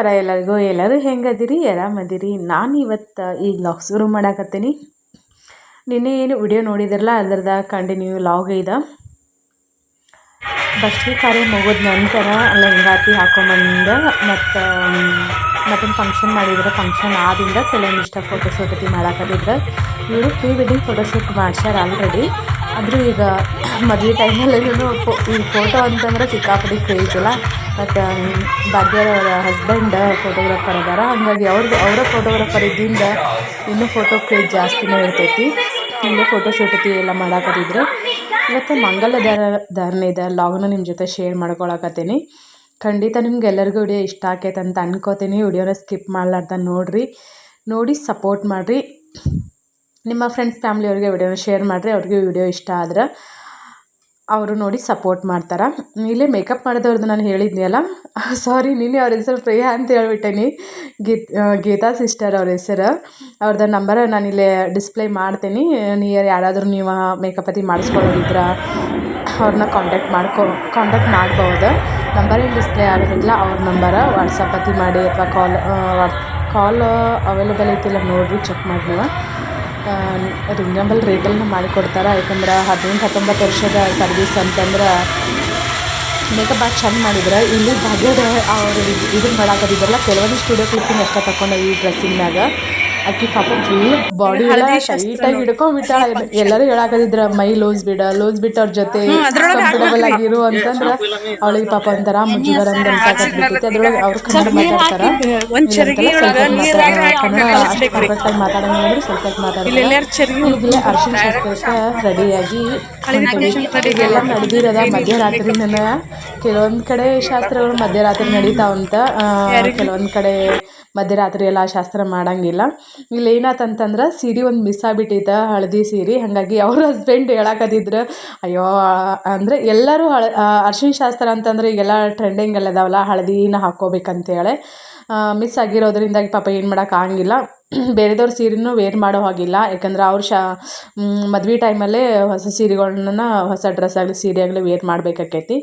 ನಮಸ್ಕಾರ ಎಲ್ಲರಿಗೂ, ಎಲ್ಲರೂ ಹೆಂಗದಿರಿ, ಆರಾಮದಿರಿ. ನಾನು ಇವತ್ತು ಈ ಲಾಗ್ ಶುರು ಮಾಡಾಕತ್ತೀನಿ. ನಿನ್ನೆ ಏನು ವಿಡಿಯೋ ನೋಡಿದಿರಲ್ಲ ಅದರದ ಕಂಟಿನ್ಯೂ ಲಾಗ್ ಇದ. ಬಸ್ಟಿ ಕಾರ್ಯ ಮುಗಿದ ನಂತರ ಲಂಗಾತಿ ಹಾಕೊಂಬಂದ ಮತ್ತು ಮತ್ತೊಂದು ಫಂಕ್ಷನ್ ಮಾಡಿದ್ರೆ ಫಂಕ್ಷನ್ ಆದಿಂದ ಕೆಲವೊಂದಿಷ್ಟ ಫೋಟೋಶೂಟ್ ಮಾಡಾಕತ್ತಿದ್ರು. ಇವರು ಪ್ರೀ ವೆಡ್ಡಿಂಗ್ ಫೋಟೋಶೂಟ್ ಮಾಡ್ಸ್ಯಾರ ಆಲ್ರೆಡಿ ಆದರೂ ಈಗ ಮದುವೆ ಟೈಮಲ್ಲೂ ಈ ಫೋಟೋ ಅಂತಂದ್ರೆ ಸಿಕ್ಕಾಪಟ್ಟೆ ಕ್ರೇಜ್ ಅಲ್ಲ. ಮತ್ತು ಭಾಗ್ಯರವರ ಹಸ್ಬೆಂಡ್ ಫೋಟೋಗ್ರಾಫರ್ ಅದಾರ. ಹಾಗಾಗಿ ಅವ್ರದ್ದು ಅವರ ಫೋಟೋಗ್ರಾಫರ್ ಇದ್ದಿಂದ ಇನ್ನೂ ಫೋಟೋ ಕ್ರೇಜ್ ಜಾಸ್ತಿನೇ ಇರ್ತೈತಿ. ಇಲ್ಲೇ ಫೋಟೋಶೂಟ್ ಎಲ್ಲ ಮಾಡಾಕತ್ತಿದ್ರು. ಇವತ್ತು ಮಂಗಲ ಧಾರ ಇದೆ. ಲಾಗ್ನ ನಿಮ್ಮ ಜೊತೆ ಶೇರ್ ಮಾಡ್ಕೊಳಕತ್ತೀನಿ. ಖಂಡಿತ ನಿಮ್ಗೆ ಎಲ್ಲರಿಗೂ ವಿಡಿಯೋ ಇಷ್ಟ ಆಕೈತೆ ಅಂತ ಅನ್ಕೋತೀನಿ. ವಿಡಿಯೋನ ಸ್ಕಿಪ್ ಮಾಡ್ಲಾರ್ದ ನೋಡಿರಿ. ನೋಡಿ ಸಪೋರ್ಟ್ ಮಾಡಿರಿ. ನಿಮ್ಮ ಫ್ರೆಂಡ್ಸ್ ಫ್ಯಾಮ್ಲಿಯವ್ರಿಗೆ ವಿಡಿಯೋನ ಶೇರ್ ಮಾಡಿರಿ, ಅವ್ರಿಗೆ ವಿಡಿಯೋ ಇಷ್ಟ ಆದ್ರೆ ಅವರು ನೋಡಿ ಸಪೋರ್ಟ್ ಮಾಡ್ತಾರೆ. ಇಲ್ಲೇ ಮೇಕಪ್ ಮಾಡಿದವ್ರದ್ದು ನಾನು ಹೇಳಿದ್ನಿ ಅಲ್ಲ ಸಾರಿ ನಿನ್ನೆ ಅವ್ರ ಹೆಸರು ಪ್ರಿಯಾ ಅಂತ ಹೇಳ್ಬಿಟ್ಟೇನಿ. ಗೀತ್ ಗೀತಾ ಸಿಸ್ಟರ್ ಅವ್ರ ಹೆಸರು. ಅವ್ರದ್ದು ನಂಬರ್ ಇಲ್ಲೇ ಡಿಸ್ಪ್ಲೇ ಮಾಡ್ತೀನಿ. ನಿಯರ್ ಯಾರಾದರೂ ನೀವು ಮೇಕಪ್ ಅತಿ ಮಾಡಿಸ್ಕೊಳ್ಳೋದಿದ್ರ ಅವ್ರನ್ನ ಕಾಂಟ್ಯಾಕ್ಟ್ ಮಾಡ್ಕೊ ಕಾಂಟ್ಯಾಕ್ಟ್ ಮಾಡ್ಬೋದು. ನಂಬರ್ ಏನು ಡಿಸ್ಪ್ಲೇ ಆಗೋದಿಲ್ಲ, ಅವ್ರ ನಂಬರ ವಾಟ್ಸಪ್ ಅತಿ ಮಾಡಿ, ಅಥವಾ ಕಾಲ್ ಕಾಲ್ ಅವೈಲೇಬಲ್ ಐತಿಲ್ಲ ನೋಡಿರಿ ಚೆಕ್ ಮಾಡಿ ನೀವು ರೀಸನಬಲ್ ರೇಟಲ್ಲಿ ಮಾಡಿಕೊಡ್ತಾರೆ. ಯಾಕಂದ್ರೆ ಹದಿನೆಂಟು, ಹತ್ತೊಂಬತ್ತು ವರ್ಷದ ಸರ್ವಿಸ್ ಅಂತಂದ್ರೆ ಮೇಕಪ್ ಭಾಳ ಚಂದ ಮಾಡಿದ್ರೆ. ಇಲ್ಲಿ ಭಾಗ್ಯದ ಅವ್ರು ಇದನ್ನ ಮಾಡಾಕತ್ತಿದ್ರಲ್ಲ ಕೆಲವೊಂದು ಸ್ಟುಡಿಯೋ ಕ್ಲಿಪ್ಪಿಂಗ್ ಅಷ್ಟೇ ತಗೊಂಡು ಈ ಡ್ರೆಸ್ಸಿಂಗ್ನಾಗ ಆಕಿ ಪಾಪ ಫುಲ್ ಬಾಡಿ ಟೈಟಾಗಿ ಹಿಡ್ಕೊಂಡ್ಬಿಟ್ಟಾಳ ಎಲ್ಲರೂ ಹೇಳಾಕಿದ್ರ ಮೈ ಲೋಸ್ ಬಿಡ ಲೋಸ್ ಬಿಟ್ಟು ಅವ್ರ ಜೊತೆ ಕಂಫರ್ಟಬಲ್ ಆಗಿರು ಅಂತಂದ್ರ ಅವಳಿಗೆ ಪಾಪ ಒಂಥರ ಮುಜುಗರ ಅಂತ ಅನ್ಸಾಕತ್ಬಿಟ್ಟೈತಿ ಅದ್ರೊಳಗೆ ಅವ್ರು ಕನ್ನಡ ಮಾತಾಡ್ತಾರ. ಕನ್ನಡ ಅಷ್ಟು ಕರೆಕ್ಟ್ ಆಗಿ ಮಾತಾಡಂಗಿಲ್ಲ ಅಂದ್ರೆ ಸ್ವಲ್ಪ ಮಾತಾಡ್ತಾರೆ. ಈಗಲೇ ಅರ್ಶಿನ ಶಾಸ್ತ್ರಕ್ಕೆ ರೆಡಿಯಾಗಿ ಎಲ್ಲ ನಡೆದಿರೋದ ಮಧ್ಯರಾತ್ರಿನ ಕೆಲವೊಂದು ಕಡೆ ಶಾಸ್ತ್ರಗಳು ಮಧ್ಯರಾತ್ರಿ ನಡೀತಾವಂತ ಕೆಲವೊಂದು ಕಡೆ ಮಧ್ಯರಾತ್ರಿ ಎಲ್ಲ ಶಾಸ್ತ್ರ ಮಾಡಂಗಿಲ್ಲ. ಇಲ್ಲಿ ಏನಾತಂತಂದ್ರೆ ಸೀರೆ ಒಂದು ಮಿಸ್ ಆಗ್ಬಿಟ್ಟಿತ್ತು ಹಳದಿ ಸೀರೆ. ಹಾಗಾಗಿ ಅವ್ರ ಹಸ್ಬೆಂಡ್ ಹೇಳಕತ್ತಿದ್ರು, ಅಯ್ಯೋ, ಅಂದರೆ ಎಲ್ಲರೂ ಹಳ ಅರ್ಶಿನ ಶಾಸ್ತ್ರ ಅಂತಂದ್ರೆ ಈಗೆಲ್ಲ ಟ್ರೆಂಡಿಂಗ್ ಎಲ್ಲ ಇದಾವಲ್ಲ ಹಳದಿನ ಹಾಕ್ಕೋಬೇಕಂತೇಳಿ. ಮಿಸ್ ಆಗಿರೋದ್ರಿಂದ ಪಾಪ ಏನು ಮಾಡೋಕೆ ಆಗಂಗಿಲ್ಲ. ಬೇರೆದವ್ರ ಸೀರೆನೂ ವೇರ್ ಮಾಡೋ ಹಾಗಿಲ್ಲ. ಯಾಕಂದ್ರೆ ಅವ್ರ ಶಾ ಮದ್ವೆ ಟೈಮಲ್ಲೇ ಹೊಸ ಸೀರೆಗಳನ್ನ, ಹೊಸ ಡ್ರೆಸ್ ಆಗಲಿ, ಸೀರೆ ಆಗಲಿ ವೇರ್ ಮಾಡಬೇಕಾಕೈತಿ.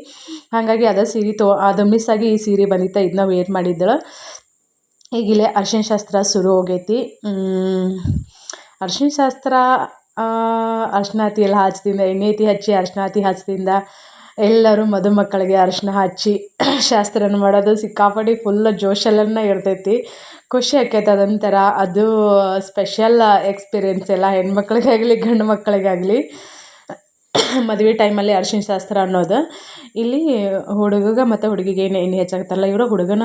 ಹಾಗಾಗಿ ಅದೇ ಸೀರೆ ತೊ, ಅದು ಮಿಸ್ ಆಗಿ ಈ ಸೀರೆ ಬಂದಿತ್ತು ಇದನ್ನ ವೇರ್ ಮಾಡಿದ್ದಳು. ಈಗ ಇಲ್ಲೇ ಅರ್ಶಿನ ಶಾಸ್ತ್ರ ಶುರು ಹೋಗೈತಿ. ಅರ್ಶಿನ ಶಾಸ್ತ್ರ ಅರ್ಶಿನಾತಿ ಎಲ್ಲ ಹಚ್ದಿಂದ ಎಣ್ಣೆ ಐತಿ ಹಚ್ಚಿ ಅರ್ಶಿನಾತಿ ಹಚ್ದಿಂದ ಎಲ್ಲರೂ ಮದುಮಕ್ಕಳಿಗೆ ಅರ್ಶಿನ ಹಚ್ಚಿ ಶಾಸ್ತ್ರನ ಮಾಡೋದು ಸಿಕ್ಕಾಪಡಿ ಫುಲ್ ಜೋಶಲ್ಲೇ ಇರ್ತೈತಿ. ಖುಷಿ ಆಕೈತೆ ಅದೊಂಥರ ಅದು ಸ್ಪೆಷಲ್ ಎಕ್ಸ್ಪೀರಿಯೆನ್ಸ್ ಎಲ್ಲ ಹೆಣ್ಮಕ್ಳಿಗಾಗಲಿ ಗಂಡು ಮಕ್ಕಳಿಗಾಗಲಿ ಮದುವೆ ಟೈಮಲ್ಲಿ ಅರ್ಶಿನ ಶಾಸ್ತ್ರ ಅನ್ನೋದು. ಇಲ್ಲಿ ಹುಡುಗಗೆ ಮತ್ತು ಹುಡುಗಿಗೆ ಏನು ಎಣ್ಣೆ ಹಚ್ಚಾಕತ್ತಾರಲ್ಲ ಇವರು? ಹುಡುಗನ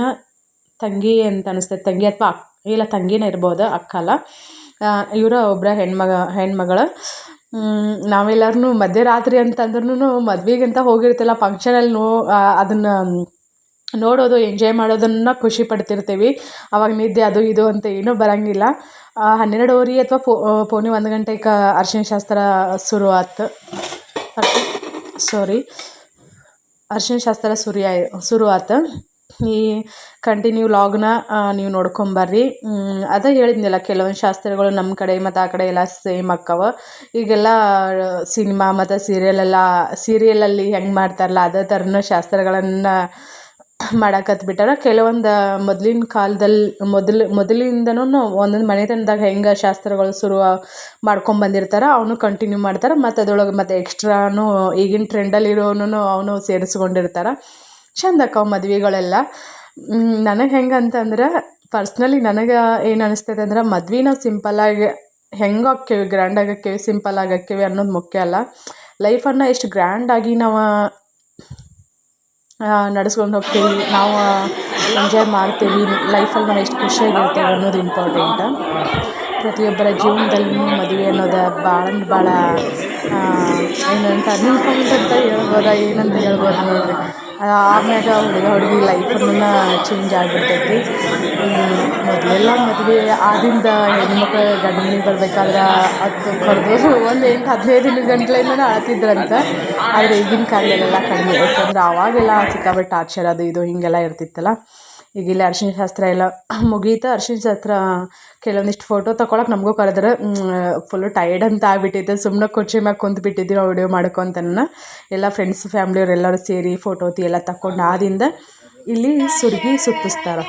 ತಂಗಿ ಅಂತ ಅನಿಸ್ತೈತೆ ತಂಗಿ ಅಥವಾ ಅಕ್ಕ ಇಲ್ಲ ತಂಗಿನೇ ಇರ್ಬೋದು, ಅಕ್ಕ ಅಲ್ಲ. ಇವರ ಒಬ್ಬರ ಹೆಣ್ಮಗ, ಹೆಣ್ಮಗಳು. ನಾವೆಲ್ಲರೂ ಮಧ್ಯರಾತ್ರಿ ಅಂತಂದ್ರೂ ಮದ್ವೆಗಂತ ಹೋಗಿರ್ತಿಲ್ಲ. ಫಂಕ್ಷನಲ್ಲಿ ನೋ ಅದನ್ನು ನೋಡೋದು ಎಂಜಾಯ್ ಮಾಡೋದನ್ನು ಖುಷಿ ಪಡ್ತಿರ್ತೀವಿ. ಅವಾಗ ನಿದ್ದೆ ಅದು ಇದು ಅಂತ ಏನೂ ಬರೋಂಗಿಲ್ಲ. ಹನ್ನೆರಡುವರೆ ಅಥವಾ ಪೋಣಿ ಒಂದು ಗಂಟೆಗೆ ಅರ್ಶಿನ ಶಾಸ್ತ್ರ ಶುರು ಆಯ್ತು ಸಾರಿ ಅರ್ಶಿನ ಶಾಸ್ತ್ರ ಸುರಿಯ ಶುರು ಆಯ್ತು ಈ ಕಂಟಿನ್ಯೂ ಲಾಗ್ನ ನೀವು ನೋಡ್ಕೊಂಬರ್ರಿ. ಅದೇ ಹೇಳಿದ್ನಲ್ಲ, ಕೆಲವೊಂದು ಶಾಸ್ತ್ರಗಳು ನಮ್ಮ ಕಡೆ ಮತ್ತು ಆ ಕಡೆ ಎಲ್ಲ ಸೇಮ್ ಆಕ್ಕವ ಈಗೆಲ್ಲ ಸಿನಿಮಾ ಮತ್ತು ಸೀರಿಯಲೆಲ್ಲ ಸೀರಿಯಲಲ್ಲಿ ಹೆಂಗೆ ಮಾಡ್ತಾರಲ್ಲ, ಅದೇ ಥರನ ಶಾಸ್ತ್ರಗಳನ್ನು ಮಾಡಾಕತ್ಬಿಟ್ಟಾರ ಕೆಲವೊಂದು ಮೊದಲಿನ ಕಾಲದಲ್ಲಿ ಮೊದಲು ಮೊದಲಿಂದನೂ ಒಂದೊಂದು ಮನೆತನದಾಗ ಹೆಂಗೆ ಶಾಸ್ತ್ರಗಳು ಶುರು ಮಾಡ್ಕೊಂಬಂದಿರ್ತಾರೆ, ಅವನು ಕಂಟಿನ್ಯೂ ಮಾಡ್ತಾರೆ. ಮತ್ತು ಅದರೊಳಗೆ ಮತ್ತು ಎಕ್ಸ್ಟ್ರಾನು ಈಗಿನ ಟ್ರೆಂಡಲ್ಲಿರೋನು ಅವನು ಸೇರಿಸ್ಕೊಂಡಿರ್ತಾರೆ. ಚಂದ ಆಕ್ಕವ ಮದ್ವೆಗಳೆಲ್ಲ ನನಗೆ ಹೆಂಗೆ ಅಂತಂದ್ರೆ ಪರ್ಸ್ನಲಿ ನನಗೆ ಏನು ಅನಿಸ್ತೈತೆ ಅಂದ್ರೆ, ಮದ್ವೆ ನಾವು ಸಿಂಪಲ್ಲಾಗಿ ಹೆಂಗೆ ಆಕ್ಕೇವಿ ಗ್ರ್ಯಾಂಡಾಗಿ ಆಕ್ಕೇವಿ ಸಿಂಪಲ್ಲಾಗಿ ಆಕ್ಕೇವಿ ಅನ್ನೋದು ಮುಖ್ಯ ಅಲ್ಲ. ಲೈಫನ್ನು ಎಷ್ಟು ಗ್ರ್ಯಾಂಡಾಗಿ ನಾವು ನಡೆಸ್ಕೊಂಡು ಹೋಗ್ತೀವಿ, ನಾವು ಎಂಜಾಯ್ ಮಾಡ್ತೀವಿ ಲೈಫಲ್ಲಿ ನಾವು ಎಷ್ಟು ಖುಷಿಯಾಗಿರ್ತೀವಿ ಅನ್ನೋದು ಇಂಪಾರ್ಟೆಂಟ್ ಪ್ರತಿಯೊಬ್ಬರ ಜೀವನದಲ್ಲಿ ಮದುವೆ ಅನ್ನೋದು ಭಾಳ ಅಂದ್ರೆ ಭಾಳ ಏನಂತ ಟರ್ನಿಂಗ್ ಅಂತ ಹೇಳ್ಬೋದಾ, ಏನಂತ ಹೇಳ್ಬೋದು ನೋಡಿರಿ. ಆಮ್ಯಾಗ ಹುಡುಗ ಹುಡುಗಿ ಲೈಫನ್ನ ಚೇಂಜ್ ಆಗಿಬಿಡ್ತೈತಿ. ಮೊದಲೆಲ್ಲ ಮದುವೆ ಆದಿಂದ ಹೆಣ್ಮಕ್ಳು ಗಂಡ ಮನೆಗೆ ಬರ್ಬೇಕಾದ್ರೆ ಹತ್ತು ಕರೆದು ಒಂದು ಎಂಟು ಹದಿನೈದು ದಿನ ಗಂಟ್ಲೆಯಿಂದನೂ ಅಳ್ತಿದ್ರಂತೆ ಆದರೆ ಈಗಿನ ಕಾಲದಲ್ಲೆಲ್ಲ ಕಡಿಮೆ. ಯಾಕಂದ್ರೆ ಆವಾಗೆಲ್ಲ ಸಿಕ್ಕಾಪಟ್ಟೆ ಟಾರ್ಚರ್ ಅದು ಇದು ಹೀಗೆಲ್ಲ ಇರ್ತಿತ್ತಲ್ಲ. ಈಗಿಲ್ಲ ಅರ್ಶಿಣ ಶಾಸ್ತ್ರ ಎಲ್ಲ ಮುಗೀತು. ಅರ್ಶಿಣ ಶಾಸ್ತ್ರ ಕೆಲವೊಂದಿಷ್ಟು ಫೋಟೋ ತಗೊಳಕ್ಕೆ ನಮಗೂ ಕರೆದ್ರೆ ಫುಲ್ಲು ಟೈರ್ಡ್ ಅಂತ ಆಗಿಬಿಟ್ಟಿದ್ದೆ ಸುಮ್ಮನೆ ಕುರ್ಚಿ ಮ್ಯಾಗ ಕುಂತು ಬಿಟ್ಟಿದ್ದೀವಿ ನಾವು ವಿಡಿಯೋ ಮಾಡ್ಕೊಂತನ ಎಲ್ಲ ಫ್ರೆಂಡ್ಸ್ ಫ್ಯಾಮ್ಲಿಯವ್ರು ಎಲ್ಲರೂ ಸೇರಿ ಫೋಟೋ ತಿ ಎಲ್ಲ ತಕೊಂಡು ಆದಿಂದ ಇಲ್ಲಿ ಸುರ್ಗಿ ಸುತ್ತಿಸ್ತಾರೆ.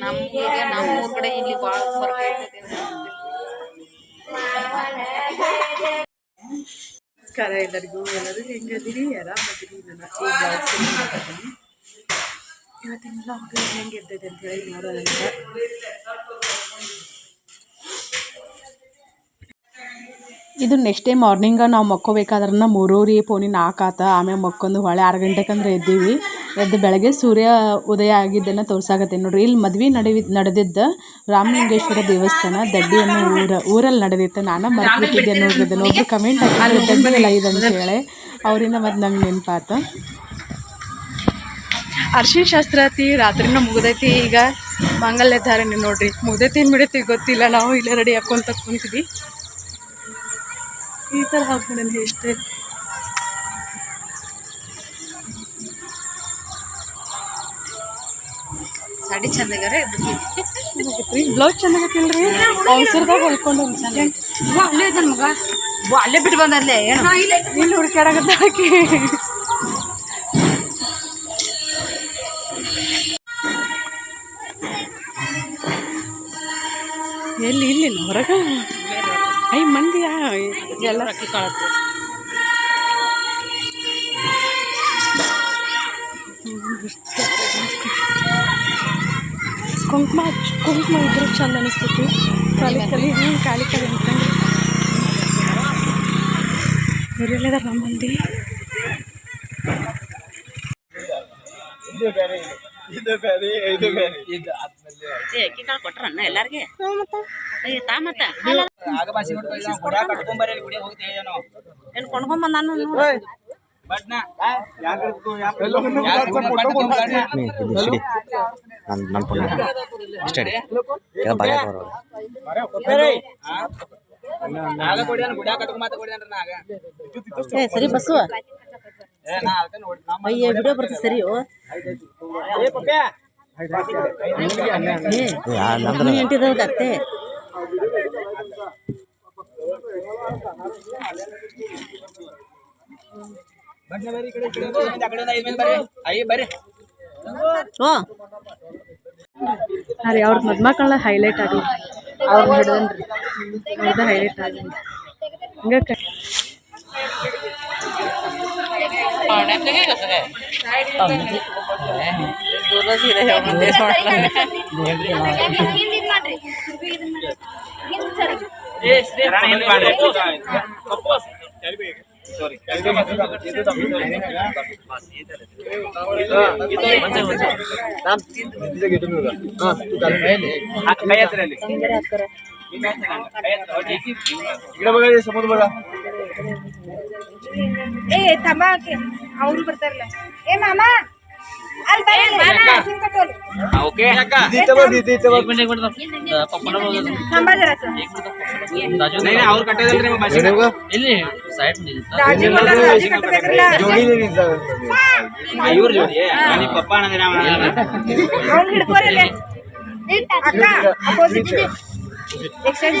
ನಮ್ಗೆ ನಮ್ಮ ಊರ್ ಕಡೆ ಇಲ್ಲಿ ಭಾಳ ಫರ್ಕ್ ಐತೈತಿ ನಮಸ್ಕಾರ ಎಲ್ಲರಿಗೂ. ಎಲ್ಲರೂ ಹೆಂಗದಿರಿ ಆರಾಮದಿರಿ ನನ್ನ ಇವತ್ತಿನ ಬ್ಲಾಗ್ ಹೆಂಗೆ ಇರ್ತೈತೆ ಅಂತ ಹೇಳಿ ನೋಡೋಣ ಇದು ನೆಕ್ಸ್ಟ್ ಡೇ ಮಾರ್ನಿಂಗ ನಾವು ಮಕ್ಕೋಬೇಕಾದ್ರೆ ಮೂರೂವರೆ ಪೋನಿ ನಾಲ್ಕು ಆತ ಆಮೇಲೆ ಮಕ್ಕೊಂದು ಹೊಳೆ ಆರು ಗಂಟೆಕಂದ್ರೆ ಎದ್ದೀವಿ. ಎದ್ದು ಬೆಳಗ್ಗೆ ಸೂರ್ಯ ಉದಯ ಆಗಿದ್ದನ್ನು ತೋರಿಸಾಗತ್ತೆ ನೋಡ್ರಿ. ಇಲ್ಲಿ ಮದ್ವೆ ನಡೆವಿ, ನಡೆದಿದ್ದ ರಾಮಲಿಂಗೇಶ್ವರ ದೇವಸ್ಥಾನ ದಡ್ಡಿ ಊರ ಊರಲ್ಲಿ ನಡೆದಿತ್ತು. ನಾನು ಮರ್ತ್ಬಿಟ್ಟಿದ್ದೆ ನೋಡ್ರಿ. ಅದನ್ನು ಕಮೆಂಟ್ ಹಾಕಿದ್ರು. ದಡ್ಡಿ ಅಂತ ಹೇಳಿ. ಅವರಿಂದ ಮತ್ತು ನಂಗೆ ನೆನಪಾತ. ಅರ್ಶಿಣ ಶಾಸ್ತ್ರ ಐತಿ ರಾತ್ರಿನ ಮುಗ್ದೈತಿ. ಈಗ ಮಂಗಲ್ಯ ಧಾರಣೆ ನೋಡ್ರಿ. ಮುಗ್ದೈತಿ ಏನು ಬಿಡೈತಿ ಗೊತ್ತಿಲ್ಲ. ನಾವು ಇಲ್ಲೇ ರೆಡಿ ಹಾಕೊಂತ ಕುಂತೀವಿ ಈ ಥರ ಹಾಕೊಂಡು ಎಷ್ಟು ಸಾಡಿ ಚಂದಗಾರೆ ಬ್ಲೌಸ್ ಚಂದಾಗತ್ತಿಲ್ರಿ ಅವಸರದಾಗ ಹೊಲ್ಕೊಂಡು ಅಲ್ಲೇ ಐತನ್ ಮಗ. ಅಲ್ಲೇ ಬಿಟ್ಟು ಬಂದಲ್ಲೇ ಇಲ್ಲಿ. ಹುಡ್ಕಾಡಕತ್ತ ಹಾಕಿ ಎಲ್ಲಿ ಇಲ್ಲಿ ಹೊರಗ? ಐ ಮಂದಿಯಾ? ಎಲ್ಲ ಅಕ್ಕಿ ಕುಂಕುಮ ಕುಂಕುಮ ಇದ್ರೆ ಚಂದ ಅನಿಸ್ತೈತಿ. ಕಾಲಿ ಕಲಿ ಹ್ಞೂ ಕಾಲಿ ಕಲಿ ಅಂತಂದ್ರೆ ಎಲ್ಲೆಲ್ಲದ ನಮ್ಮ ಮಂದಿ ಏ ಅಕ್ಕಿ ಕಾಳು ಕೊಟ್ರನ್ನ ಎಲ್ಲಾರ್ಗೆ? ಅಯ್ಯ ತಾ ಮತ್ತ. ಏನು ಕೊಂಡ್ಕೊಂಡ್ ಬಂದಾನು ನನ್ನ ಪುಣ್ಯ. ಕೆಲ ಬಾಗ ಏ ಸರಿ ಬಸ್ಸು ಅಯ್ಯ ವಿಡಿಯೋ ಬರ್ತದೆ ಸರಿ ಹಾಂ ರೀ ಅವ್ರ ಮದ್ಮಕ್ಕಳ ಹೈಲೈಟ್ ಆಗಿ. ಅವ್ರನ್ನ ಹಿಡ್ದನ್ರಿ ಅವ್ರದ್ದು ಹೈಲೈಟ್ ಆಗಿ. ಹಂಗೆ ದೂರ ಸೀದಾ ಹೇಳ್ಬಂದೆ ಸಮುದ್ರ ಬಗ ಏ ತಮ್ಮ ಅವ್ರು ಬರ್ತಾರಲ್ಲ ಏ ಮಾಮ ತಂಬ ಜರ ಅವ್ರು ಕಟ್ಟೋದಲ್ರಿ ರಾಜಿ ಮಲ್ಲ ರಾಜಿ ಕಟ್ಟಬೇಕ್ರಲ್ಲ ಇವ್ರ ಜೋಡಿ ನಿಮ್ಮ ಪಪ್ಪ ಅನ್ನಂದ್ರೆ ಅವ್ನು ಹಿಡ್ಕೋರಲ್ಲ ಅಕ್ಕ ಅಪೋಸಿಟ್ ಎಕ್ಸ್ಚೇಂಜ್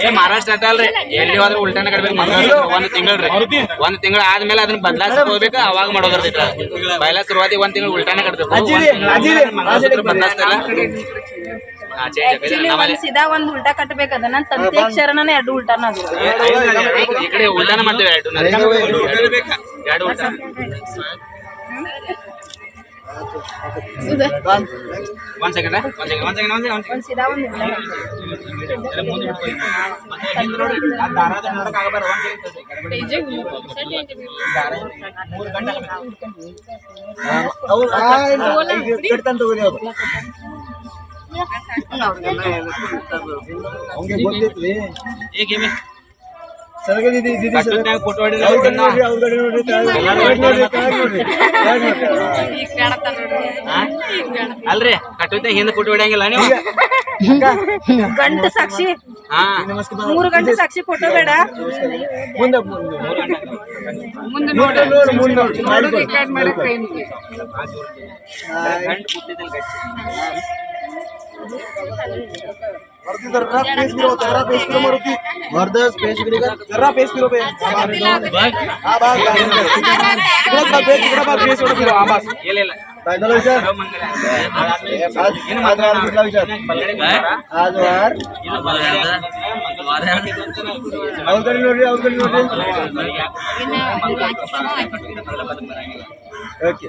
ಏ ಮಹಾರಾಷ್ಟ್ರ ಅಟ್ಟ ಅಲ್ರಿ. ಎಲ್ಲಿ ಹೋದ್ರೆ ಉಲ್ಟಾನ ಕಟ್ಬೇಕು ಮಹಾರಾಷ್ಟ್ರ. ಒಂದ್ ತಿಂಗಳು ಒಂದ್ ತಿಂಗಳ ಆದ್ಮೇಲೆ ಅದನ್ನ ಬದಲಾಯಿಸಿ ಹೋಗ್ಬೇಕು ಅವಾಗ ಮಾಡೋದ್ರಿ ಪೈಲ ಶುರುವಾತಿ ಒಂದ್ ತಿಂಗಳು ಉಲ್ಟಾನ ಕಟ್ಬೇಕು. ಒಂದ್ ಸೀದಾ ಒಂದ್ ಉಲ್ಟಾ ಕಟ್ಟಬೇಕು ಅದನ್ನ ತಂತಿ ಅಕ್ಷರನ ಎರಡು ಉಲ್ಟಾನ ಅದು. ಈ ಕಡೆ ಉಲ್ಟಾನ ಮಾಡ್ತೇವೆ ಎರಡು ಎರಡು ಉಲ್ಟಾನ ಒಂದ್ ಸೆಕೆಂಡ್ ಒಂದ್ ಸೆಕೆಂಡ್ ಒಂದ್ ಸೆಕೆಂಡ್ ಒಂದ್ ಸೆಕೆಂಡ್ ಒಂದ್ ಸೀದಾ ಒಂದ್ ಈಗ ಅಲ್ರಿ ಕಟ್ಟ ಹಿಂದೆ ಫೋಟೋ ಹೊಡಿಯಂಗಿಲ್ಲ ನೀವು? ಗಂಟು ಸಾಕ್ಷಿ. ಹಾ. ನಮಸ್ಕಾರ. ಮೂರು ಗಂಟೆ ಸಾಕ್ಷಿ ಫೋಟೋ ಬೇಡ. ಮುಂದೆ जरा फेस फिरो जरा फेस फिरो मारुति वर्धस फेस फिरो जरा फेस फिरो पे हा बा इकडे बा फेस इकडे बा फेस ओढ फिरो हा बस फायनल विचार आज इन मात्र आज कुठला विचार आज वार आउट करी नोटी आउट करी नोटी ओके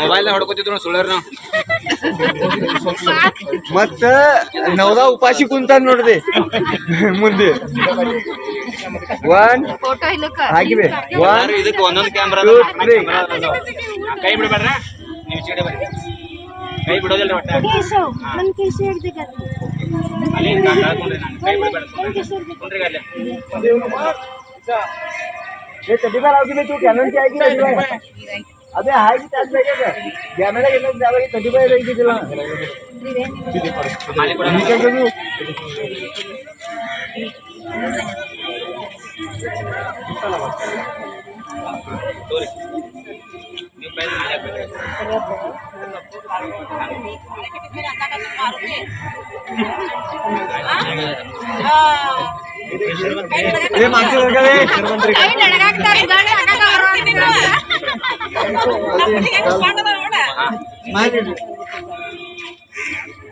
ಮೊಬೈಲ್ ಹೊಡ್ಕೊತಿದ್ರು ಸುಳ್ಳರ್ ನಾವು ಮತ್ತ ನವದ ಉಪಾಸಿ ಕುಂತ ನೋಡ್ರಿ. ಮುಂದೆ. ಒನ್ ಹಾಕಿವೆ ಒನ್ ಇದಕ್ಕೆ ಒಂದೊಂದು ಕ್ಯಾಮ್ರಾ ಕೈ ಬಿಡಬೇಡ ನೀವು ಈಚೆಗಡೆ ಬರ್ರಿ ಕೈ ಬಿಡೋದಿಲ್ಲ ಒಟ್ಟ. ಅಲ್ಲಿ ಕೈ ಬಿಡಬೇಡ ಅಲ್ಲೇ हे कधी पण लावती तू कॅमेराची आहे की नाही अबे आहे की त्याच पाहिजे कॅमेरा घेतला त्याला कधी पण जायची तुला मी काय करू मारते ನೀವು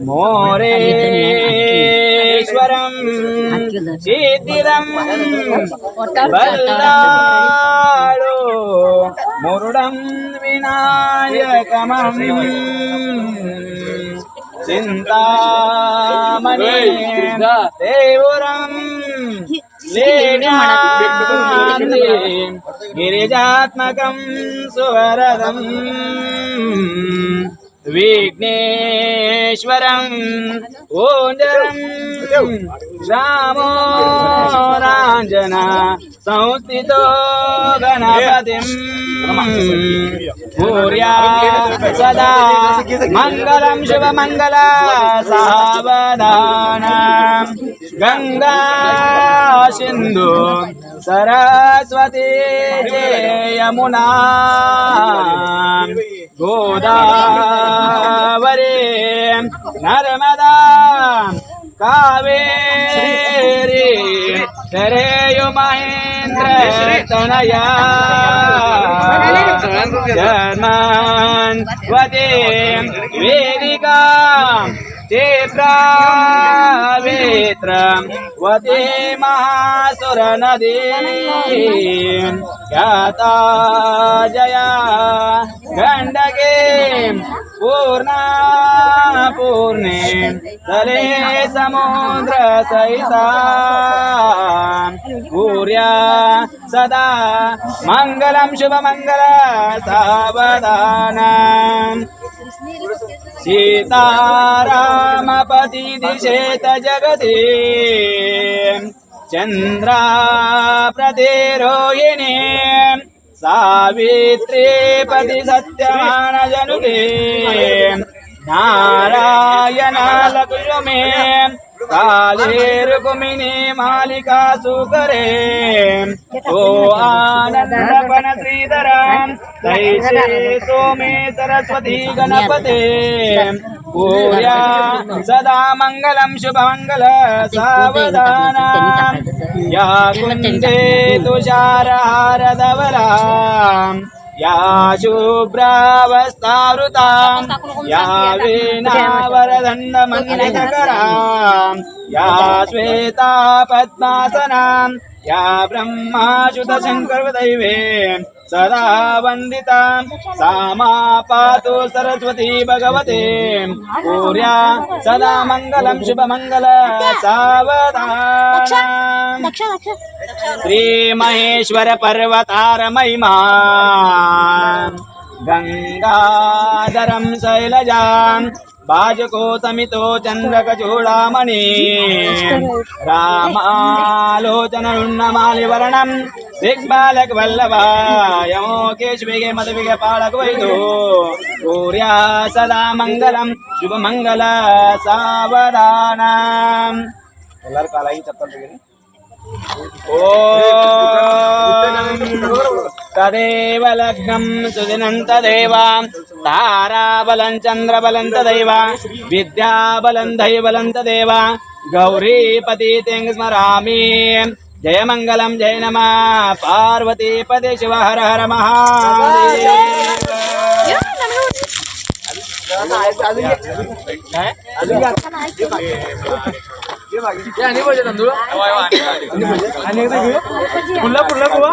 మోరేశ్వరం సిద్ధిదం బల్లాడు మురుడం వినాయకమం చింతామణి దేవురం గిరిజాత్మకం సువరదం. विघ्नेश्वरं ओजरं रामो राञ्जना संस्थितो गणपतिं, भूर्या सदा, मङ्गलं शिवमङ्गला सावधान, गङ्गा, सिन्धु, सरस्वती यमुना। गोदावरी नर्मदा कावेरी शरेयु महेन्द्र तनया जन्मन्वती वेदिका ते प्रावेत्र वदे महासुरनदी गाता जया। तले समुद्रसहिता भूर्या सदा मङ्गलं शुभमङ्गल सावधानम् सीतारामपति दिशेत जगति चन्द्रा प्रतिरोहिणी सावित्री पति सत्यमानजनुते నారాయణాల కులమే కాలేరు కుమిని మాలికా సుకరే. ఓ ఆనందపన శ్రీధరాం. దైశే సోమే సరస్వతి గణపతే. పూర్యా సదా మంగళం శుభమంగళ సావధానా. యా కుందే తుషారహారధవరాం या शुभ्रावस्तावृतां या वीणावरदण्डमण्डितकरा या श्वेता पद्मासनां या ब्रह्माच्युतशङ्करदैवे सदा वन्दितां सा मा पातु सरस्वती भगवते पूर्या सदा मङ्गलं शुभमङ्गल सावधान श्रीमहेश्वर पर्वतार महिमा गङ्गाधरं शैलजां भाजको समितो चन्द्रकचूडामणि रामालोचननुन्नमालिवर्णं ದಿಗ್ಬಾಲಕ ವಲ್ಲಭಾಯಮೋಕೇಶ್ವಿಗೆ ಮದುವೆಗೆ ಪಾಳಕೊಯ್ದು ಸೂರ್ಯ ಸದಾ ಮಂಗಲಂ ಶುಭ ಮಂಗಲ ಸಾವಧಾನ ಎಲ್ಲರೂ ಕಾಲಾಗಿ ಚಪ್ಪಲ್ರಿ తదేవ లగ్నం సుదినంత దేవా తారాబలం చంద్రబలంత దైవ విద్యాబలం దైవలంత దేవ గౌరీపతి తెంగ్ స్మరామి जय मंगलम जय नम। पार्वती पद शिव हर हर महादेव। पुन्हा गोवा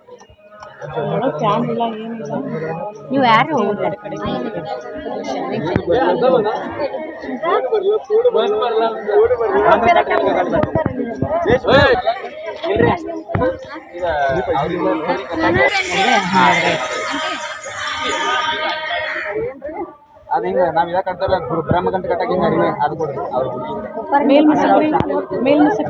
ನೀವು ಯಾರು? ಅದು ಹಿಂಗ ನಾವ್ ಇದ ಕಟ್ತಾರ ಬ್ರಹ್ಮಗಂಟ ಕಟ್ಟಕ್ ಹಿಂಗ ಅರಿವೆ? ಅದು ಕೊಡ್ರಿ. ಅವ್ರ ಮೇಲ್ ಮೇಲ್ ಮುಸಕ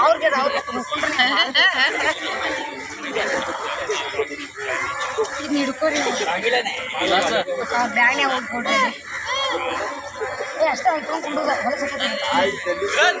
ಅವ್ರಿಗೆ ಇದನ್ನ ಹಿಡ್ಕೊರಿ. ಬ್ಯಾಳೆ ಹೋಗ್ಬಿಡ್ರಿ ಏ ಅಷ್ಟೇ ಹಾಕೊಂಡು ಕುಂಡುದ ಏನು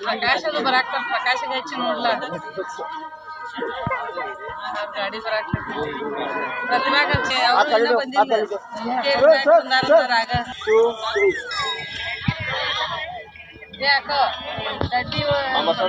ಪ್ರಕಾಶದ ಬರಾಕ ಪ್ರಕಾಶ ಹೆಚ್ಚಿ ನೋಡ್ಲ ಗಾಡಿ ಬರಾಕ ಪ್ರತಿಭಾಗ ಆಗ ಯಾಕೋ ದಡ್ಡಿ झालं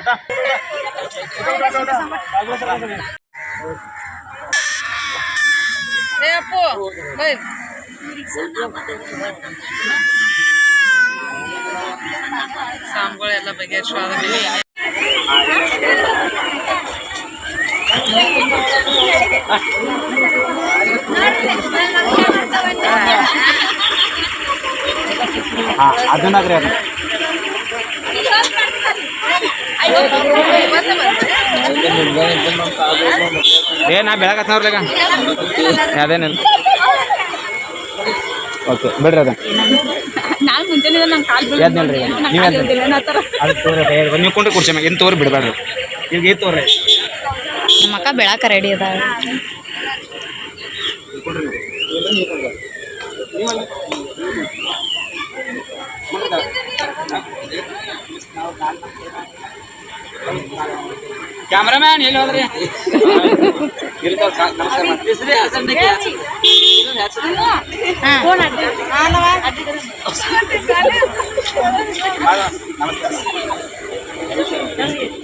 उठा. ಏ ಅಪ್ಪು ಬೈ ಹಾ ಅದನ್ನಾಗ್ರಿ ಅದು. ಏ ನಾ ಬೆಳಗತ್ತವ್ರಲ್ಲ ಅದೇನಿಲ್ಲ ಓಕೆ ಬಿಡ್ರಿ ಅದ ನಾನು ಕಾಲು ನೀವು ನೀವು ಕೊಂಡ್ರೆ ಕುರ್ಚಿ ಮ್ಯಾಗ ಏನು ತೋರಿ ಬಿಡಬೇಡ್ರಿ ಈಗ ಏ ತೋರಿ ಅಕ್ಕ ಬೆಳಕ ರೆಡಿ ಅದ ಕ್ಯಾಮ್ರಾಮ್ಯಾನ್ ಎಲ್ಲಿ ಹೋದ್ರಿ ನಮಸ್ಕಾರ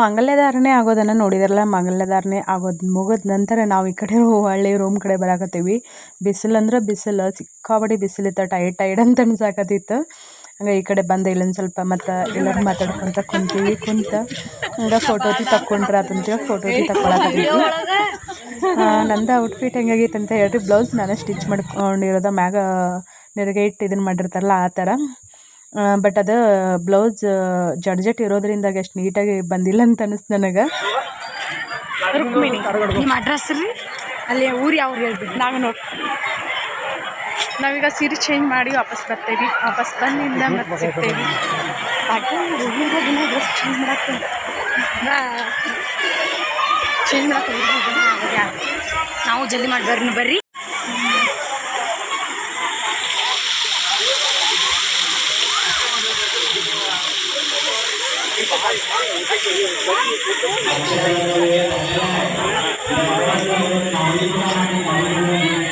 ಮಂಗಲ್ಯಧಾರಣೆ ಆಗೋದನ್ನು ನೋಡಿದಾರಲ್ಲ, ಮಂಗಲ್ಯಧಾರಣೆ ಆಗೋದು ಮುಗಿದ ನಂತರ ನಾವು ಈ ಕಡೆ ಹಳ್ಳಿ ರೂಮ್ ಕಡೆ ಬರಾಕತ್ತೀವಿ. ಬಿಸಿಲು ಅಂದ್ರೆ ಬಿಸಿಲು, ಸಿಕ್ಕಾಪಟ್ಟೆ ಬಿಸಿಲಿತ್ತು ಟೈಟ್ ಟೈಡ್ ಅಂತ ಅನ್ಸಾಕತ್ತಿತ್ತು. ಹಂಗೆ ಈ ಕಡೆ ಬಂದು ಇಲ್ಲೊಂದು ಸ್ವಲ್ಪ ಮತ್ತು ಎಲ್ಲರೂ ಮಾತಾಡ್ಕೊಂತ ಕುಂತೀವಿ ಕುಂತ ಹಂಗೆ ಫೋಟೋತಿ ತಕ್ಕೊಂಡ್ರೆ ಅದಂತೀವಿ ಫೋಟೋ ತಗೊಳಕತ್ತಿದ್ವಿ ನಂದು ಔಟ್ಫಿಟ್ ಹೆಂಗಾಗೈತೆ ಅಂತ ಹೇಳ್ರಿ ಬ್ಲೌಸ್ ನಾನೇ ಸ್ಟಿಚ್ ಮಾಡ್ಕೊಂಡಿರೋದು ಮ್ಯಾಗ ನೆರಿಗೆ ಇಟ್ಟು ಇದನ್ನು ಮಾಡಿರ್ತಾರಲ್ಲ ಆ ಥರ. ಬಟ್ ಅದು ಬ್ಲೌಸ್ ಜಡ್ಜೆಟ್ ಇರೋದ್ರಿಂದ ಎಷ್ಟು ನೀಟಾಗಿ ಬಂದಿಲ್ಲ ಅಂತ ಅನಿಸ್ತು ನನಗೆ. ರುಕ್ಮಿಣಿ ನಿಮ್ಮ ಅಡ್ರೆಸ್ ರೀ? ಅಲ್ಲಿ ಊರು ಯಾವ್ದು ಹೇಳ್ಬಿಡಿ ನಾವು ನೋಡಿ ನಾವೀಗ ಸೀರೆ ಚೇಂಜ್ ಮಾಡಿ ವಾಪಸ್ ಬರ್ತೇವೆ. ವಾಪಸ್ ಬಂದಿಂದ ಮತ್ತೆ ಸಿಗ್ತೇವೆ. ಡ್ರೆಸ್ ಚೇಂಜ್ ಮಾಡಕ್ಕೆ ಚೇಂಜ್ ಮಾಡಕ್ಕೆ ನಾವು ಜಲ್ದಿ ಮಾಡಿ ಬರ್ರಿ ಹೋಗಿ